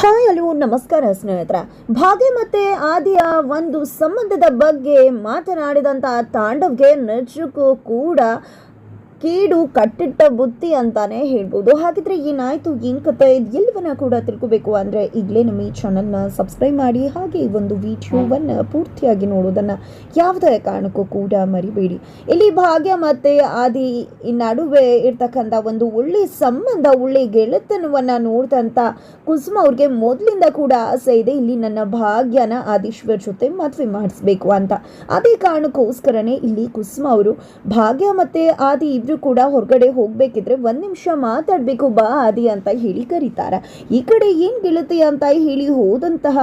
Hi hello ನಮಸ್ಕಾರ ಸ್ನೇಹಿತರ. ಭಾಗ್ಯ ಮತ್ತೆ ಆದಿಯ ಒಂದು ಸಂಬಂಧದ ಬಗ್ಗೆ ಮಾತನಾಡಿದಂಥ ತಾಂಡವ್ಗೆ ನಿಜಕ್ಕೂ ಕೂಡ ಕೀಡು, ಕಟ್ಟಿಟ್ಟ ಬುತ್ತಿ ಅಂತಾನೆ ಹೇಳ್ಬೋದು. ಹಾಗಿದ್ರೆ ಏನಾಯ್ತು ಏನ್ ಕಥೆ ಇದು ಎಲ್ಲವನ್ನ ಕೂಡ ತಿಳ್ಕೋಬೇಕು ಅಂದ್ರೆ ಈಗಲೇ ನಮ್ಮ ಈ ಚಾನಲ್ನ ಸಬ್ಸ್ಕ್ರೈಬ್ ಮಾಡಿ, ಹಾಗೆ ಈ ಒಂದು ವಿಡಿಯೋವನ್ನ ಪೂರ್ತಿಯಾಗಿ ನೋಡೋದನ್ನ ಯಾವುದೇ ಕಾರಣಕ್ಕೂ ಕೂಡ ಮರಿಬೇಡಿ. ಇಲ್ಲಿ ಭಾಗ್ಯ ಮತ್ತೆ ಆದಿ ಈ ನಡುವೆ ಇರ್ತಕ್ಕಂಥ ಒಂದು ಒಳ್ಳೆ ಸಂಬಂಧ, ಒಳ್ಳೆ ಗೆಳೆತನವನ್ನ ನೋಡಿದಂತ ಕುಸುಮ ಅವ್ರಿಗೆ ಮೊದಲಿಂದ ಕೂಡ ಆಸೆ ಇದೆ. ಇಲ್ಲಿ ನನ್ನ ಭಾಗ್ಯನ ಆದೀಶ್ವರ್ ಜೊತೆ ಮದುವೆ ಮಾಡಿಸ್ಬೇಕು ಅಂತ. ಅದೇ ಕಾರಣಕ್ಕೋಸ್ಕರನೇ ಇಲ್ಲಿ ಕುಸುಮ ಅವರು ಭಾಗ್ಯ ಮತ್ತೆ ಆದಿ ಇಬ್ರು ಕೂಡ ಹೊರಗಡೆ ಹೋಗಬೇಕಿದ್ರೆ ಒಂದು ನಿಮಿಷ ಮಾತಾಡ್ಬೇಕು, ಬಾ ಆದಿ ಅಂತ ಹೇಳಿ ಕರೀತಾರೆ. ಈ ಕಡೆ ಏನು ಗೆಳತಿ ಅಂತ ಹೇಳಿ ಹೋದಂತಹ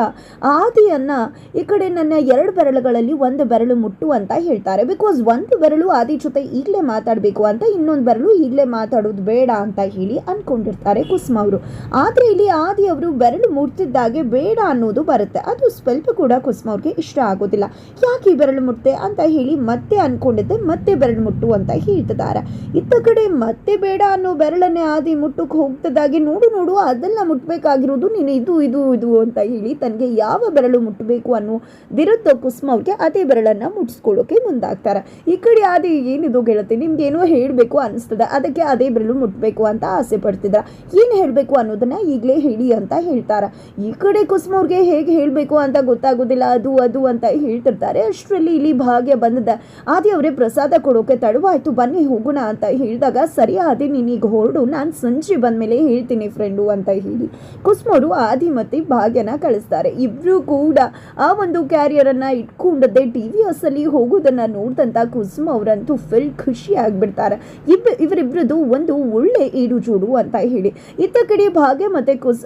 ಆದಿಯನ್ನ ಈ ಕಡೆ ನನ್ನ ಎರಡು ಬೆರಳುಗಳಲ್ಲಿ ಒಂದು ಬೆರಳು ಮುಟ್ಟು ಅಂತ ಹೇಳ್ತಾರೆ. ಬಿಕಾಸ್ ಒಂದು ಬೆರಳು ಆದಿ ಜೊತೆ ಈಗಲೇ ಮಾತಾಡಬೇಕು ಅಂತ ಇನ್ನೊಂದು ಬೆರಳು ಈಗಲೇ ಮಾತಾಡೋದು ಬೇಡ ಅಂತ ಹೇಳಿ ಅನ್ಕೊಂಡಿರ್ತಾರೆ ಕುಸುಮ ಅವರು. ಆದ್ರೆ ಇಲ್ಲಿ ಆದಿ ಅವರು ಬೆರಳು ಮುಟ್ತಿದ್ದಾಗೆ ಬೇಡ ಅನ್ನೋದು ಬರುತ್ತೆ. ಅದು ಸ್ವಲ್ಪ ಕೂಡ ಕುಸುಮ ಅವ್ರಿಗೆ ಇಷ್ಟ ಆಗೋದಿಲ್ಲ. ಯಾಕೆ ಈ ಬೆರಳು ಮುಟ್ಟೆ ಅಂತ ಹೇಳಿ ಮತ್ತೆ ಅಂದ್ಕೊಂಡಿದ್ದೆ ಮತ್ತೆ ಬೆರಳು ಮುಟ್ಟು ಅಂತ ಹೇಳ್ತಿದ್ದಾರೆ. ಇತ್ತ ಕಡೆ ಮತ್ತೆ ಬೇಡ ಅನ್ನೋ ಬೆರಳನ್ನೇ ಆದಿ ಮುಟ್ಟಕ್ಕೆ ಹೋಗ್ತದಾಗಿ ನೋಡು ನೋಡು ಅದನ್ನ ಮುಟ್ಟಬೇಕಾಗಿರೋದು ನೀನು ಇದು ಇದು ಇದು ಅಂತ ಹೇಳಿ ತನಗೆ ಯಾವ ಬೆರಳು ಮುಟ್ಟಬೇಕು ಅನ್ನೋ ವಿರುದ್ಧ ಕುಸುಮ ಅವ್ರಿಗೆ ಅದೇ ಬೆರಳನ್ನ ಮುಟ್ಸ್ಕೊಳ್ಳೋಕೆ ಮುಂದಾಗ್ತಾರೆ. ಈ ಕಡೆ ಆದಿ ಏನಿದು ಗೆಳತಿ, ನಿಮ್ಗೆ ಏನೋ ಹೇಳಬೇಕು ಅನಿಸ್ತದೆ, ಅದಕ್ಕೆ ಅದೇ ಬೆರಳು ಮುಟ್ಬೇಕು ಅಂತ ಆಸೆ ಪಡ್ತಿದ್ರ? ಏನು ಹೇಳಬೇಕು ಅನ್ನೋದನ್ನ ಈಗಲೇ ಹೇಳಿ ಅಂತ ಹೇಳ್ತಾರೆ. ಈ ಕಡೆ ಕುಸುಮ ಅವ್ರಿಗೆ ಹೇಗೆ ಹೇಳಬೇಕು ಅಂತ ಗೊತ್ತಾಗೋದಿಲ್ಲ, ಅದು ಅದು ಅಂತ ಹೇಳ್ತಿರ್ತಾರೆ. ಅಷ್ಟರಲ್ಲಿ ಇಲ್ಲಿ ಭಾಗ್ಯ ಬಂದಿದೆ. ಆದಿ ಅವರೇ ಪ್ರಸಾದ ಕೊಡೋಕೆ ತಡವಾಯ್ತು, ಬನ್ನಿ ಹೋಗೋಣ ಅಂತ ಹೇಳಿದಾಗ ಸರಿ ಆದಿ ನೀನೀಗ ಹೊರಡು, ನಾನು ಸಂಜೆ ಬಂದ ಮೇಲೆ ಹೇಳ್ತೀನಿ ಫ್ರೆಂಡು ಅಂತ ಹೇಳಿ. ಕುಸುಮರು ಆದಿ ಮತ್ತು ಭಾಗ್ಯನ ಕಳಿಸ್ತಾರೆ. ಇಬ್ಬರೂ ಕೂಡ ಆ ಒಂದು ಕ್ಯಾರಿಯರನ್ನು ಇಟ್ಕೊಂಡದ್ದೇ ಟಿ ವಿ ಹಸಲ್ಲಿ ಹೋಗೋದನ್ನು ನೋಡಿದಂತ ಕುಸುಮ ಅವರಂತೂ ಫುಲ್ ಖುಷಿ ಆಗಿಬಿಡ್ತಾರೆ. ಇಬ್ಬ ಇವರಿಬ್ಬರದ್ದು ಒಂದು ಒಳ್ಳೆ ಏಡು ಜೋಡು ಅಂತ ಹೇಳಿ. ಇತ್ತ ಕಡೆ ಭಾಗ್ಯ ಮತ್ತು ಕುಸ್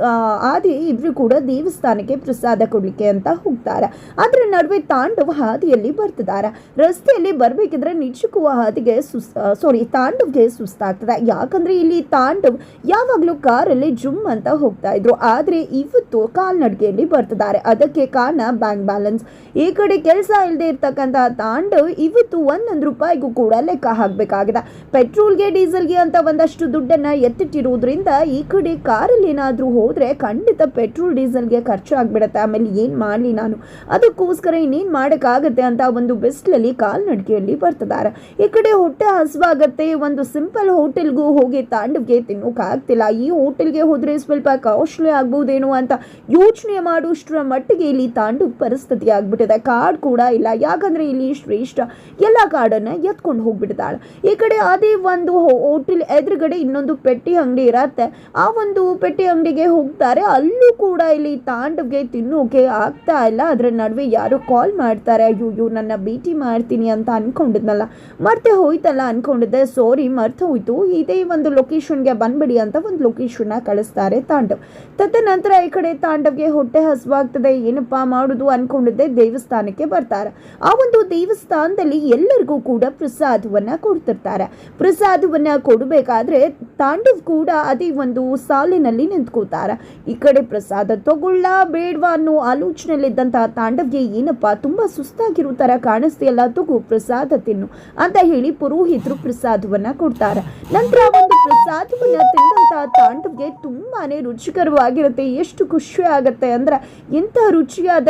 ಆದಿ ಇಬ್ಬರು ಕೂಡ ದೇವಸ್ಥಾನಕ್ಕೆ ಪ್ರಸಾದ ಕೊಡಲಿಕ್ಕೆ ಅಂತ ಹೋಗ್ತಾರೆ. ಅದರ ನಡುವೆ ತಾಂಡವ ಹಾದಿಯಲ್ಲಿ ಬರ್ತಿದ್ದಾರೆ. ರಸ್ತೆಯಲ್ಲಿ ಬರಬೇಕಿದ್ರೆ ನಿಜಕ್ಕೂ ಹಾದಿಗೆ ಸುಸ್ ಸಾರಿ ತಾಂಡವ್ಗೆ ಸುಸ್ತಾಗ್ತದೆ. ಯಾಕಂದ್ರೆ ಇಲ್ಲಿ ತಾಂಡವ್ ಯಾವಾಗಲೂ ಕಾರಲ್ಲಿ ಜುಮ್ ಅಂತ ಹೋಗ್ತಾ ಇದ್ರು. ಆದ್ರೆ ಇವತ್ತು ಕಾಲ್ನಡಿಗೆಯಲ್ಲಿ ಬರ್ತಿದ್ದಾರೆ. ಅದಕ್ಕೆ ಕಾರಣ ಬ್ಯಾಂಕ್ ಬ್ಯಾಲೆನ್ಸ್. ಈ ಕಡೆ ಕೆಲಸ ಇಲ್ಲದೆ ಇರ್ತಕ್ಕಂಥ ತಾಂಡವ್ ಇವತ್ತು ಒಂದೊಂದು ರೂಪಾಯಿಗೂ ಕೂಡ ಲೆಕ್ಕ ಹಾಕಬೇಕಾಗಿದೆ. ಪೆಟ್ರೋಲ್ಗೆ, ಡೀಸೆಲ್ಗೆ ಅಂತ ಒಂದಷ್ಟು ದುಡ್ಡನ್ನ ಎತ್ತಿಟ್ಟಿರೋದ್ರಿಂದ ಈ ಕಡೆ ಕಾರಲ್ಲಿ ಏನಾದರೂ ಹೋದ್ರೆ ಖಂಡಿತ ಪೆಟ್ರೋಲ್, ಡೀಸೆಲ್ಗೆ ಖರ್ಚು ಆಗ್ಬಿಡತ್ತೆ. ಆಮೇಲೆ ಏನು ಮಾಡಲಿ ನಾನು? ಅದಕ್ಕೋಸ್ಕರ ಇನ್ನೇನು ಮಾಡೋಕ್ಕಾಗತ್ತೆ ಅಂತ ಒಂದು ಬಿಸ್ಲಲ್ಲಿ ಕಾಲ್ನಡಿಗೆಯಲ್ಲಿ ಬರ್ತಿದ್ದಾರೆ. ಈ ಕಡೆ ಹೊಟ್ಟೆ ಹಸುವಾಗತ್ತೆ. ಒಂದು ಸಿಂಪಲ್ ಹೋಟೆಲ್ಗೂ ಹೋಗಿ ತಾಂಡವ್ಗೆ ತಿನ್ನೋಕ್ಕಾಗ್ತಿಲ್ಲ ಈ ಹೋಟೆಲ್ಗೆ ಹೋದರೆ ಸ್ವಲ್ಪ ಕಾಸ್ಟ್ಲಿ ಆಗ್ಬೋದೇನೋ ಅಂತ ಯೋಚನೆ ಮಾಡುವಷ್ಟರ ಮಟ್ಟಿಗೆ ಇಲ್ಲಿ ತಾಂಡವ್ ಪರಿಸ್ಥಿತಿ ಆಗ್ಬಿಟ್ಟಿದೆ. ಕಾರ್ಡ್ ಕೂಡ ಇಲ್ಲ. ಯಾಕಂದ್ರೆ ಇಲ್ಲಿ ಶ್ರೇಷ್ಠ ಎಲ್ಲ ಕಾರ್ಡನ್ನ ಎತ್ಕೊಂಡು ಹೋಗ್ಬಿಟ್ಟಿದ್ದಾಳೆ ಈ ಕಡೆ ಅದೇ ಒಂದು ಹೋಟೆಲ್ ಎದುರುಗಡೆ ಇನ್ನೊಂದು ಪೆಟ್ಟಿ ಅಂಗಡಿ ಇರತ್ತೆ. ಆ ಒಂದು ಪೆಟ್ಟಿ ಅಂಗಡಿಗೆ ಹೋಗ್ತಾರೆ. ಅಲ್ಲೂ ಕೂಡ ಇಲ್ಲಿ ತಾಂಡವ್ಗೆ ತಿನ್ನೋಕೆ ಆಗ್ತಾ ಇಲ್ಲ. ಅದರ ನಡುವೆ ಯಾರು ಕಾಲ್ ಮಾಡ್ತಾರೆ. ಅಯ್ಯೋ ಅಯ್ಯೋ, ನನ್ನ ಭೇಟಿ ಮಾಡ್ತೀನಿ ಅಂತ ಅನ್ಕೊಂಡಿದ್ನಲ್ಲ. ಮತ್ತೆ ಹೋಯ್ತಲ್ಲ ಅನ್ಕೊಂಡಿದ್ದೆ. ಸಾರಿ ಮರ್ತು ಹೋಯ್ತು. ಇದೇ ಒಂದು ಲೊಕೇಶನ್ಗೆ ಬಂದ್ಬಿಡಿ ಅಂತ ಒಂದು ಲೊಕೇಶನ್ನ ಕಳಿಸ್ತಾರೆ ತಾಂಡವ್. ತದನಂತರ ಈ ಕಡೆ ತಾಂಡವ್ಗೆ ಹೊಟ್ಟೆ ಹಸುವಾಗ್ತದೆ. ಏನಪ್ಪ ಮಾಡುದು ಅನ್ಕೊಂಡಿದ್ದೆ. ದೇವಸ್ಥಾನಕ್ಕೆ ಬರ್ತಾರೆ. ಆ ಒಂದು ದೇವಸ್ಥಾನದಲ್ಲಿ ಎಲ್ಲರಿಗೂ ಕೂಡ ಪ್ರಸಾದವನ್ನ ಕೊಡ್ತಿರ್ತಾರೆ. ಪ್ರಸಾದವನ್ನ ಕೊಡಬೇಕಾದ್ರೆ ತಾಂಡವ್ ಕೂಡ ಅದೇ ಒಂದು ಸಾಲಿನಲ್ಲಿ ನಿಂತ್ಕೋತಾರೆ. ಈ ಕಡೆ ಪ್ರಸಾದ ತಗೊಳ್ಳ ಬೇಡವಾ ಅನ್ನೋ ಆಲೋಚನೆಯಲ್ಲಿದ್ದಂತಹ ತಾಂಡವ್ಗೆ ಏನಪ್ಪ, ತುಂಬಾ ಸುಸ್ತಾಗಿರೋ ತರ ಕಾಣಿಸ್ತಿಯಲ್ಲ, ತಗೋ ಪ್ರಸಾದ ತಿನ್ನು ಅಂತ ಹೇಳಿ ಪುರೋಹಿತರು ಪ್ರಸಾದವನ್ನ ಕೊಡ್ತಾರೆ. ನಂತರ ಒಂದು ಪ್ರಸಾದವನ್ನ ತಿಂದಂತಹ ತಾಂಡವ್ಗೆ ತುಂಬಾನೇ ರುಚಿಕರವಾಗಿರುತ್ತೆ. ಎಷ್ಟು ಖುಷಿ ಆಗುತ್ತೆ ಅಂದ್ರೆ ಇಂತಹ ರುಚಿಯಾದ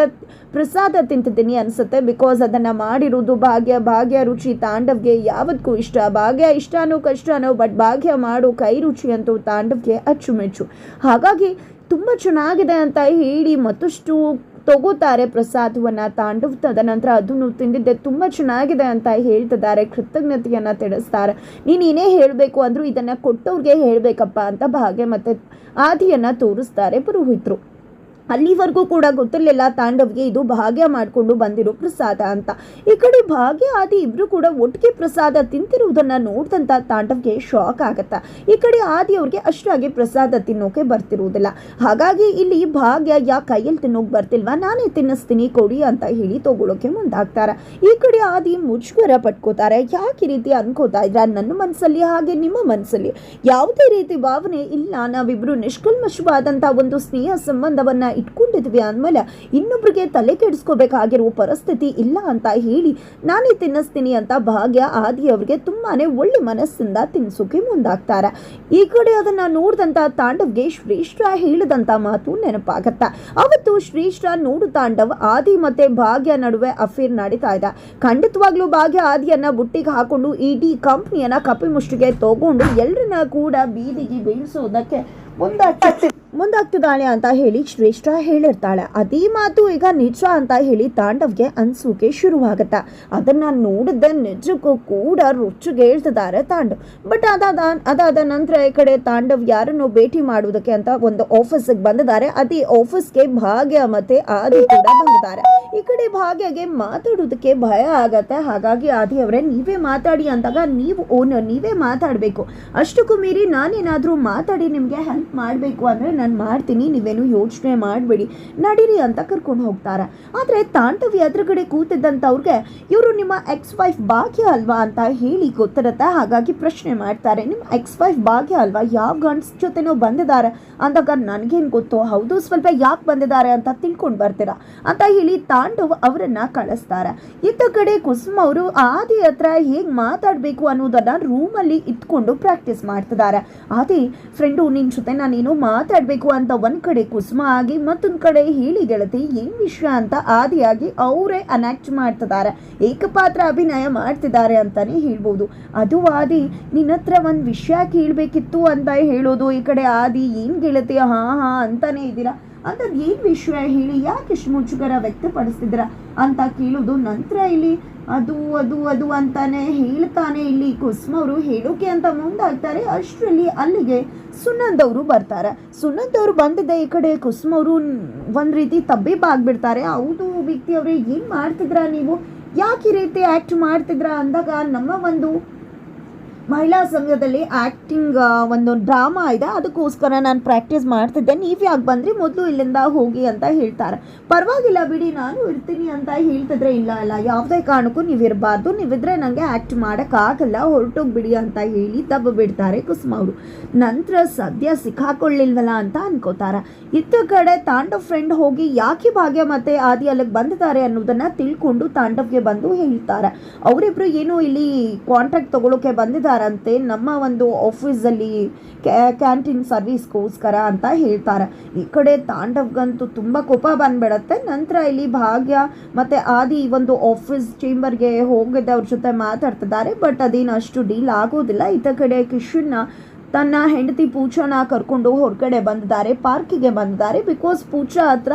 ಪ್ರಸಾದ ತಿಂತಿದ್ದೀನಿ ಅನ್ಸುತ್ತೆ. ಬಿಕಾಸ್ ಅದನ್ನ ಮಾಡಿರೋದು ಭಾಗ್ಯ ಭಾಗ್ಯ ರುಚಿ ತಾಂಡವ್ಗೆ ಯಾವತ್ತೂ ಇಷ್ಟ. ಭಾಗ್ಯ ಇಷ್ಟನೋ ಕಷ್ಟನೋ ಬಟ್ ಭಾಗ್ಯ ಮಾಡೋ ಕೈ ರುಚಿ ಅಂತೂ ತಾಂಡವ್ಗೆ ಅಚ್ಚುಮೆಚ್ಚು. ಹಾಗಾಗಿ ತುಂಬ ಚೆನ್ನಾಗಿದೆ ಅಂತ ಹೇಳಿ ಮತ್ತಷ್ಟು ತಗೋತಾರೆ ಪ್ರಸಾದವನ್ನ ತಾಂಡವ್ ತದನಂತರ ಅದನ್ನು ತಿಂದಿದ್ದೆ, ತುಂಬ ಚೆನ್ನಾಗಿದೆ ಅಂತ ಹೇಳ್ತಿದ್ದಾರೆ, ಕೃತಜ್ಞತೆಯನ್ನ ತಿಳಿಸ್ತಾರೆ. ನೀನು ಏನೇ ಹೇಳಬೇಕು ಅಂದರೂ ಇದನ್ನ ಕೊಟ್ಟವ್ರಿಗೆ ಹೇಳಬೇಕಪ್ಪ ಅಂತ ಭಾಗ್ಯ ಮತ್ತೆ ಆದಿಯನ್ನ ತೋರಿಸ್ತಾರೆ ಪುರೋಹಿತರು. ಅಲ್ಲಿವರೆಗೂ ಕೂಡ ಗೊತ್ತಿರಲಿಲ್ಲ ತಾಂಡವ್ಗೆ ಇದು ಭಾಗ್ಯ ಮಾಡಿಕೊಂಡು ಬಂದಿರೋ ಪ್ರಸಾದ ಅಂತ. ಈ ಕಡೆ ಭಾಗ್ಯ ಆದಿ ಇಬ್ರು ಕೂಡ ಒಟ್ಟಿಗೆ ಪ್ರಸಾದ ತಿಂತಿರುವುದನ್ನ ನೋಡಿದಂತ ತಾಂಡವ್ಗೆ ಶಾಕ್ ಆಗತ್ತ. ಈ ಕಡೆ ಆದಿ ಅವ್ರಿಗೆ ಅಷ್ಟಾಗಿ ಪ್ರಸಾದ ತಿನ್ನೋಕೆ ಬರ್ತಿರುವುದಿಲ್ಲ. ಹಾಗಾಗಿ ಇಲ್ಲಿ ಭಾಗ್ಯ ಯಾ ಕೈಯಲ್ಲಿ ತಿನ್ನೋಕೆ ಬರ್ತಿಲ್ವಾ? ನಾನೇ ತಿನ್ನಿಸ್ತೀನಿ, ಕೊಡಿ ಅಂತ ಹೇಳಿ ತಗೊಳ್ಳೋಕೆ ಮುಂದಾಗ್ತಾರೆ. ಈ ಕಡೆ ಆದಿ ಮುಜುಗರ ಪಟ್ಕೋತಾರೆ. ಯಾಕೆ ರೀತಿ ಅನ್ಕೋತಾ ಇದ್ರ ನನ್ನ ಮನಸ್ಸಲ್ಲಿ ಹಾಗೆ ನಿಮ್ಮ ಮನಸ್ಸಲ್ಲಿ ಯಾವುದೇ ರೀತಿ ಭಾವನೆ ಇಲ್ಲ. ನಾವಿಬ್ರು ನಿಷ್ಕಲ್ಮಶವಾದಂತ ಒಂದು ಸ್ನೇಹ ಸಂಬಂಧವನ್ನ ಇಟ್ಕೊಂಡು ಮಾಡ್ಕೊಂಡಿದ್ವಿ ಅಂದಮೇಲೆ ಇನ್ನೊಬ್ರಿಗೆ ತಲೆ ಕೆಡಿಸ್ಕೋಬೇಕಾಗಿರುವ ಪರಿಸ್ಥಿತಿ ಇಲ್ಲ ಅಂತ ಹೇಳಿ, ನಾನೇ ತಿನ್ನಿಸ್ತೀನಿ ಅಂತ ಭಾಗ್ಯ ಆದಿ ಅವ್ರಿಗೆ ತುಂಬಾನೇ ಒಳ್ಳೆ ಮನಸ್ಸಿಂದ ತಿನ್ಸೋಕೆ ಮುಂದಾಗ್ತಾರೆ. ಈ ಕಡೆ ಅದನ್ನು ನೋಡಿದಂಥ ತಾಂಡವ್ಗೆ ಶ್ರೇಷ್ಠ ಹೇಳಿದಂಥ ಮಾತು ನೆನಪಾಗತ್ತೆ. ಅವತ್ತು ಶ್ರೇಷ್ಠ ನೋಡು ತಾಂಡವ್, ಆದಿ ಮತ್ತೆ ಭಾಗ್ಯ ನಡುವೆ ಅಫೇರ್ ನಡೀತಾ ಇದೆ. ಖಂಡಿತವಾಗ್ಲೂ ಭಾಗ್ಯ ಆದಿಯನ್ನ ಬುಟ್ಟಿಗೆ ಹಾಕೊಂಡು ಇಡೀ ಕಂಪ್ನಿಯನ್ನ ಕಪಿ ಮುಷ್ಟಿಗೆ ತಗೊಂಡು ಎಲ್ಲರನ್ನ ಕೂಡ ಬೀದಿಗೆ ಬೀಳಿಸೋದಕ್ಕೆ ಮುಂದಾಗ್ತಿ ಮುಂದಾಗ್ತಿದ್ದಾಳೆ ಅಂತ ಹೇಳಿ ಶ್ರೇಷ್ಠ ಹೇಳಿರ್ತಾಳೆ. ಅದೇ ಮಾತು ಈಗ ನಿಜ ಅಂತ ಹೇಳಿ ತಾಂಡವ್ಗೆ ಅನ್ಸೋಕೆ ಶುರುವಾಗತ್ತ. ಅದನ್ನ ನೋಡಿದ ನಿಜಕ್ಕೂ ಕೂಡ ರುಚಿಗೆ ಹೇಳ್ತಿದ್ದಾರೆ ತಾಂಡವ್ ಬಟ್ ಅದಾದ ಅದಾದ ನಂತರ ಈ ಕಡೆ ತಾಂಡವ್ ಯಾರನ್ನು ಭೇಟಿ ಮಾಡುವುದಕ್ಕೆ ಅಂತ ಒಂದು ಆಫೀಸಿಗೆ ಬಂದಿದ್ದಾರೆ. ಅದೇ ಆಫೀಸ್ಗೆ ಭಾಗ್ಯ ಮತ್ತೆ ಆದಿ ಕೂಡ ಬಂದಿದ್ದಾರೆ. ಈ ಕಡೆ ಭಾಗ್ಯಗೆ ಮಾತಾಡೋದಕ್ಕೆ ಭಯ ಆಗತ್ತೆ. ಹಾಗಾಗಿ ಆದಿ ಅವರೇ, ನೀವೇ ಮಾತಾಡಿ ಅಂದಾಗ ನೀವು ಓನರ್, ನೀವೇ ಮಾತಾಡಬೇಕು. ಅಷ್ಟಕ್ಕೂ ಮೀರಿ ನಾನೇನಾದರೂ ಮಾತಾಡಿ ನಿಮಗೆ ಹೆಲ್ಪ್ ಮಾಡಬೇಕು ಅಂದರೆ ನಾನು ಮಾಡ್ತೀನಿ, ನೀವೇನು ಯೋಚನೆ ಮಾಡಬೇಡಿ. ನಡೀರಿ ಅಂತ ಕರ್ಕೊಂಡು ಹೋಗ್ತಾರೆ. ಆದರೆ ತಾಂಡವಿ ಎದುರುಗಡೆ ಕೂತಿದ್ದಂಥವ್ರಿಗೆ ಇವರು ನಿಮ್ಮ ಎಕ್ಸ್ ವೈಫ್ ಭಾಗ್ಯ ಅಲ್ವಾ? ಅಂತ ಹೇಳಿ ಗೊತ್ತಿರುತ್ತೆ. ಹಾಗಾಗಿ ಪ್ರಶ್ನೆ ಮಾಡ್ತಾರೆ ನಿಮ್ಮ ಎಕ್ಸ್ ವೈಫ್ ಭಾಗ್ಯ ಅಲ್ವಾ? ಯಾವ ಗಂಡ್ಸ್ ಜೊತೆನೋ ಬಂದಿದ್ದಾರೆ? ಅಂದಾಗ, ನನಗೇನು ಗೊತ್ತು? ಹೌದು, ಸ್ವಲ್ಪ ಯಾಕೆ ಬಂದಿದ್ದಾರೆ ಅಂತ ತಿಳ್ಕೊಂಡು ಬರ್ತೀರಾ? ಅಂತ ಹೇಳಿ ತಾಂಡವ್ ಅವರನ್ನ ಕಳಿಸ್ತಾರೆ. ಇತ್ತ ಕಡೆ ಕುಸುಮ ಅವರು, ಆದಿ ಹತ್ರ ಹೇಗೆ ಮಾತಾಡಬೇಕು ಅನ್ನೋದನ್ನ ರೂಮಲ್ಲಿ ಇಟ್ಕೊಂಡು ಪ್ರಾಕ್ಟೀಸ್ ಮಾಡ್ತಿದ್ದಾರೆ. ಆದಿ ಫ್ರೆಂಡು ನಿನ್ನ ಜೊತೆ ನಾನೇನು ಮಾತಾಡಬೇಕು ಅಂತ ಒಂದ್ ಕಡೆ ಕುಸುಮ ಆಗಿ ಮತ್ತೊಂದು ಕಡೆ ಹೇಳಿ ಗೆಳತಿ ಏನ್ ವಿಷಯ ಅಂತ ಆದಿಯಾಗಿ ಅವರೇ ಅನಾಕ್ಟ್ ಮಾಡ್ತಿದ್ದಾರೆ. ಏಕಪಾತ್ರ ಅಭಿನಯ ಮಾಡ್ತಿದ್ದಾರೆ ಅಂತಾನೆ ಹೇಳ್ಬೋದು. ಅದು ಆದಿ ನಿನ್ನ ಹತ್ರ ಒಂದು ವಿಷಯ ಕೇಳಬೇಕಿತ್ತು ಅಂತ ಹೇಳೋದು ಈ ಕಡೆ ಆದಿ, ಏನ್ ಗೆಳತಿ? ಹಾ ಹಾ, ಅಂತಾನೆ ಇದ್ದೀರಾ? ಅಂತದ್ ಏನು ವಿಷಯ ಹೇಳಿ? ಯಾಕೆ ಇಷ್ಟು ಮುಜುಗರ ವ್ಯಕ್ತಪಡಿಸ್ತಿದ್ರ ಅಂತ ಕೇಳೋದು ನಂತರ ಇಲ್ಲಿ ಅದು ಅದು ಅದು ಅಂತಾನೆ ಹೇಳ್ತಾನೆ ಇಲ್ಲಿ ಕುಸುಮ ಅವರು. ಹೇಳೋಕೆ ಅಂತ ಮುಂದಾಗ್ತಾರೆ. ಅಷ್ಟರಲ್ಲಿ ಅಲ್ಲಿಗೆ ಸುನಂದ್ ಅವರು ಬರ್ತಾರೆ. ಸುನಂದ್ ಅವರು ಬಂದಿದ್ದ ಈ ಕಡೆ ಕುಸುಮ ಅವರು ಒಂದ್ ರೀತಿ ತಬ್ಬಿಬ್ಬಾಗ್ಬಿಡ್ತಾರೆ ಹೌದು ವ್ಯಕ್ತಿ ಅವರೇ, ಏನು ಮಾಡ್ತಿದ್ರ ನೀವು? ಯಾಕೆ ರೀತಿ ಆಕ್ಟ್ ಮಾಡ್ತಿದ್ರ ಅಂದಾಗ ನಮ್ಮ ಒಂದು ಮಹಿಳಾ ಸಂಘದಲ್ಲಿ ಆ್ಯಕ್ಟಿಂಗ್ ಒಂದು ಡ್ರಾಮಾ ಇದೆ. ಅದಕ್ಕೋಸ್ಕರ ನಾನು ಪ್ರಾಕ್ಟೀಸ್ ಮಾಡ್ತಿದ್ದೆ. ನೀವು ಯಾಕೆ ಬಂದ್ರಿ? ಮೊದಲು ಇಲ್ಲಿಂದ ಹೋಗಿ ಅಂತ ಹೇಳ್ತಾರೆ. ಪರವಾಗಿಲ್ಲ ಬಿಡಿ, ನಾನು ಇರ್ತೀನಿ ಅಂತ ಹೇಳ್ತಿದ್ರೆ ಇಲ್ಲ ಅಲ್ಲ. ಯಾವುದೇ ಕಾರಣಕ್ಕೂ ನೀವು ಇರಬಾರ್ದು. ನೀವಿದ್ರೆ ನನಗೆ ಆ್ಯಕ್ಟ್ ಮಾಡೋಕ್ಕಾಗಲ್ಲ. ಹೊರಟೋಗ್ಬಿಡಿ ಅಂತ ಹೇಳಿ ದಬ್ಬ ಬಿಡ್ತಾರೆ ಕುಸುಮ ಅವರು. ನಂತರ ಸದ್ಯ ಸಿಕ್ಕಾಕೊಳ್ಳಿಲ್ವಲ್ಲ ಅಂತ ಅನ್ಕೋತಾರೆ. ಇತ್ತ ಕಡೆ ತಾಂಡವ್ ಫ್ರೆಂಡ್ ಹೋಗಿ ಯಾಕೆ ಭಾಗ್ಯ ಮತ್ತೆ ಆದಿ ಅಲ್ಲಿಗೆ ಬಂದಿದ್ದಾರೆ ಅನ್ನೋದನ್ನು ತಿಳ್ಕೊಂಡು ತಾಂಡವ್ಗೆ ಬಂದು ಹೇಳ್ತಾರೆ. ಅವರಿಬ್ರು ಏನು ಇಲ್ಲಿ ಕಾಂಟ್ರಾಕ್ಟ್ ತಗೊಳ್ಳೋಕೆ ಬಂದಿದ್ದಾರಂತೆ ನಮ್ಮ ಒಂದು ಆಫೀಸಲ್ಲಿ ಕ್ಯಾಂಟೀನ್ ಸರ್ವಿಸ್ಗೋಸ್ಕರ ಅಂತ ಹೇಳ್ತಾರೆ. ಈ ಕಡೆ ತಾಂಡವ್ಗಂತೂ ತುಂಬ ಕೋಪ ಬಂದ್ಬಿಡತ್ತೆ. ನಂತರ ಇಲ್ಲಿ ಭಾಗ್ಯ ಮತ್ತು ಆದಿ ಈ ಒಂದು ಆಫೀಸ್ ಚೇಂಬರ್ಗೆ ಹೋಗಿದ್ದೆ ಅವ್ರ ಜೊತೆ ಮಾತಾಡ್ತಿದ್ದಾರೆ. ಬಟ್ ಅದೇನು ಅಷ್ಟು ಡೀಲ್ ಆಗೋದಿಲ್ಲ. ಈತ ಕಡೆ ಕಿಶನ್ನ ತನ್ನ ಹೆಂಡತಿ ಪೂಜಾನ ಕರ್ಕೊಂಡು ಹೊರಗಡೆ ಬಂದಿದ್ದಾರೆ, ಪಾರ್ಕಿಗೆ ಬಂದಿದ್ದಾರೆ. ಬಿಕಾಸ್ ಪೂಜಾ ಹತ್ರ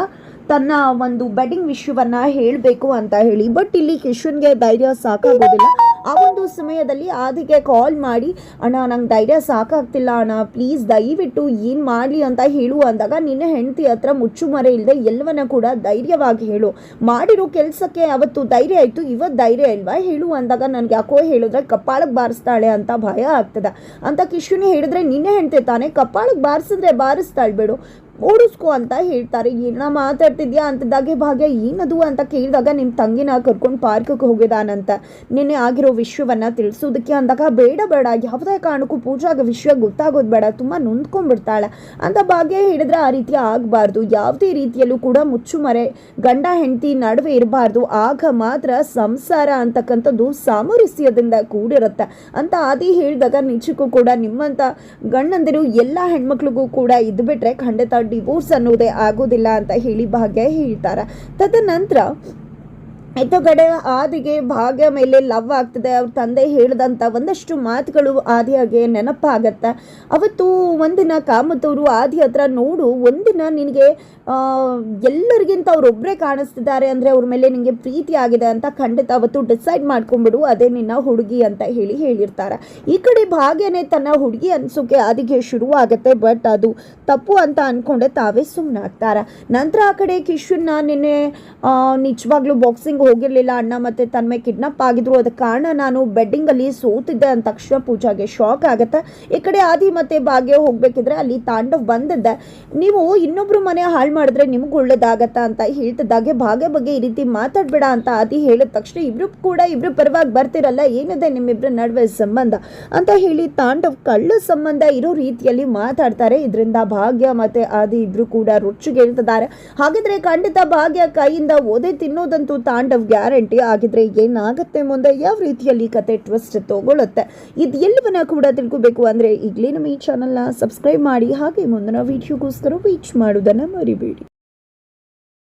ತನ್ನ ಒಂದು ಬೆಡ್ಡಿಂಗ್ ವಿಷಯವನ್ನ ಹೇಳಬೇಕು ಅಂತ ಹೇಳಿ. ಬಟ್ ಇಲ್ಲಿ ಕಿಶನ್ಗೆ ಧೈರ್ಯ ಸಾಕಾಗೋದಿಲ್ಲ. ಆ ಒಂದು ಸಮಯದಲ್ಲಿ ಆದಿಗೆ ಕಾಲ್ ಮಾಡಿ, ಅಣ್ಣ, ನಂಗೆ ಧೈರ್ಯ ಸಾಕಾಗ್ತಿಲ್ಲ, ಅಣ್ಣ ಪ್ಲೀಸ್ ದಯವಿಟ್ಟು ಏನು ಮಾಡಲಿ ಅಂತ ಹೇಳು ಅಂದಾಗ ನಿನ್ನ ಹೆಂಡತಿ ಹತ್ರ ಮುಚ್ಚುಮರೆ ಇಲ್ಲದೆ ಎಲ್ಲವನ್ನ ಕೂಡ ಧೈರ್ಯವಾಗಿ ಹೇಳು. ಮಾಡಿರೋ ಕೆಲಸಕ್ಕೆ ಅವತ್ತು ಧೈರ್ಯ ಆಯಿತು ಇವತ್ತು ಧೈರ್ಯ ಇಲ್ವಾ? ಹೇಳು ಅಂದಾಗ ನನಗೆ ಯಾಕೋ ಹೇಳಿದ್ರೆ ಕಪ್ಪಾಳಕ್ಕೆ ಬಾರಿಸ್ತಾಳೆ ಅಂತ ಭಯ ಆಗ್ತದೆ. ಅಂತ ಕಿಶುನಿ ಹೇಳಿದ್ರೆ ನಿನ್ನೆ ಹೆಂಡತಿ ತಾನೆ ಕಪ್ಪಾಳಕ್ಕೆ ಬಾರಿಸಿದ್ರೆ ಬಾರಿಸ್ತಾಳೆ ಬಿಡು. ಓಡಿಸ್ಕೊ ಅಂತ ಹೇಳ್ತಾರೆ. ಏನ ಮಾತಾಡ್ತಿದ್ಯಾ ಅಂತದಾಗೆ ಭಾಗ್ಯ ಏನದು ಅಂತ ಕೇಳಿದಾಗ ನಿಮ್ಮ ತಂಗಿನ ಕರ್ಕೊಂಡು ಪಾರ್ಕಿಗೆ ಹೋಗಿದಾನಂತ. ನಿನ್ನೆ ಆಗಿರೋ ವಿಷಯವನ್ನ ತಿಳಿಸೋದಕ್ಕೆ ಅಂದಾಗ ಬೇಡ ಬೇಡ, ಯಾವುದೇ ಕಾರಣಕ್ಕೂ ಪೂಜಾಗ ವಿಷಯ ಗೊತ್ತಾಗೋದು ಬೇಡ, ತುಂಬ ನೊಂದ್ಕೊಂಡ್ಬಿಡ್ತಾಳೆ. ಅಂತ ಭಾಗ್ಯ ಹೇಳಿದ್ರೆ ಆ ರೀತಿ ಆಗಬಾರ್ದು. ಯಾವುದೇ ರೀತಿಯಲ್ಲೂ ಕೂಡ ಮುಚ್ಚುಮರೆ, ಗಂಡ ಹೆಂಡತಿ ನಡುವೆ ಇರಬಾರ್ದು. ಆಗ ಮಾತ್ರ ಸಂಸಾರ ಅಂತಕ್ಕಂಥದ್ದು ಸಾಮರಸ್ಯದಿಂದ ಕೂಡಿರುತ್ತೆ. ಅಂತ ಆದಿ ಹೇಳಿದಾಗ ನಿಜಕ್ಕೂ ಕೂಡ ನಿಮ್ಮಂಥ ಗಂಡಂದಿರು ಎಲ್ಲ ಹೆಣ್ಮಕ್ಳಿಗೂ ಕೂಡ ಇದ್ದು ಬಿಟ್ರೆ ಖಂಡಿತ ಡಿವೋರ್ಸ್ ಅನ್ನೋದೇ ಆಗೋದಿಲ್ಲ ಅಂತ ಹೇಳಿ ಭಾಗ್ಯ ಹೇಳ್ತಾರೆ. ತದನಂತರ ಇತ್ತ ಕಡೆ ಆದಿಗೆ ಭಾಗ್ಯ ಮೇಲೆ ಲವ್ ಆಗ್ತದೆ. ಅವ್ರ ತಂದೆ ಹೇಳಿದಂಥ ಒಂದಷ್ಟು ಮಾತುಗಳು ಆದಿಯಾಗೆ ನೆನಪಾಗತ್ತೆ. ಅವತ್ತು ಒಂದಿನ ಕಾಮತವರು ಆದಿ ಹತ್ರ ನೋಡು, ಒಂದಿನ ನಿನಗೆ ಎಲ್ಲರಿಗಿಂತ ಅವರೊಬ್ಬರೇ ಕಾಣಿಸ್ತಿದ್ದಾರೆ ಅಂದರೆ ಅವ್ರ ಮೇಲೆ ನಿನಗೆ ಪ್ರೀತಿ ಆಗಿದೆ ಅಂತ ಖಂಡಿತ ಅವತ್ತು ಡಿಸೈಡ್ ಮಾಡ್ಕೊಂಬಿಡು ಅದೇ ನಿನ್ನ ಹುಡುಗಿ ಅಂತ ಹೇಳಿ ಹೇಳಿರ್ತಾರೆ. ಈ ಕಡೆ ಭಾಗ್ಯನೇ ತನ್ನ ಹುಡುಗಿ ಅನ್ಸೋಕೆ ಆದಿಗೆ ಶುರುವಾಗುತ್ತೆ, ಬಟ್ ಅದು ತಪ್ಪು ಅಂತ ಅಂದ್ಕೊಂಡೆ ತಾವೇ ಸುಮ್ಮನಾಗ್ತಾರೆ ನಂತರ ಆ ಕಡೆ ಕಿಶುನ್ನ ನಿನ್ನೆ ನಿಜವಾಗ್ಲೂ ಬಾಕ್ಸಿಂಗ್ ಹೋಗಿರ್ಲಿಲ್ಲ, ಅಣ್ಣ ಮತ್ತೆ ತನ್ಮೆ ಕಿಡ್ನಾಪ್ ಆಗಿದ್ರು. ಅದಕ್ಕೆ ಕಾರಣ ನಾನು ಬೆಡ್ಡಿಂಗ್ ಅಲ್ಲಿ ಸೋತಿದ್ದೆ ಅಂದ ತಕ್ಷಣ ಪೂಜಾಗೆ ಶಾಕ್ ಆಗುತ್ತೆ. ಈ ಕಡೆ ಆದಿ ಮತ್ತೆ ಭಾಗ್ಯ ಹೋಗ್ಬೇಕಿದ್ರೆ ಅಲ್ಲಿ ತಾಂಡವ್ ಬಂದಿದ್ದೆ ನೀವು ಇನ್ನೊಬ್ರು ಮನೆ ಹಾಳು ಮಾಡಿದ್ರೆ ನಿಮ್ಗೆ ಒಳ್ಳೇದಾಗತ್ತಾ ಅಂತ ಹೇಳ್ತಿದ್ದಾಗೆ. ಭಾಗ್ಯ ಬಗ್ಗೆ ಈ ರೀತಿ ಮಾತಾಡ್ಬೇಡ ಅಂತ ಆದಿ ಹೇಳಿದ ತಕ್ಷಣ ಇಬ್ರು ಕೂಡ, ಇಬ್ರು ಪರವಾಗಿ ಬರ್ತಿರಲ್ಲ, ಏನಿದೆ ನಿಮ್ಮಿಬ್ಬರ ನಡುವೆ ಸಂಬಂಧ ಅಂತ ಹೇಳಿ ತಾಂಡವ್ ಕಳ್ಳ ಸಂಬಂಧ ಇರೋ ರೀತಿಯಲ್ಲಿ ಮಾತಾಡ್ತಾರೆ. ಇದರಿಂದ ಭಾಗ್ಯ ಮತ್ತೆ ಆದಿ ಇಬ್ರು ಕೂಡ ರೊಚ್ಚಿಗೇಳ್ತಿದ್ದಾರೆ. ಹಾಗಿದ್ರೆ ಖಂಡಿತ ಭಾಗ್ಯ ಕೈಯಿಂದ ಓದೆ ತಿನ್ನೋದಂತೂ ತಾಂಡವ್ ಗ್ಯಾರಂಟಿ ಆಗಿದ್ರೆ ಏನಾಗುತ್ತೆ ಮುಂದೆ? ಯಾವ ರೀತಿಯಲ್ಲಿ ಕತೆ ಟ್ವಿಸ್ಟ್ ತಗೊಳ್ಳುತ್ತೆ? ಇದು ಎಲ್ಲವನ್ನ ಕೂಡ ತಿಳ್ಕೋಬೇಕು ಅಂದ್ರೆ ಈಗಲೇ ನಮ್ಮ ಈ ಚಾನಲ್ನ ಸಬ್ಸ್ಕ್ರೈಬ್ ಮಾಡಿ, ಹಾಗೆ ಮುಂದಿನ ವೀಡಿಯೋಗೋಸ್ಕರ ವೀಚ್ ಮಾಡೋದನ್ನ ಮರಿಬೇಡಿ.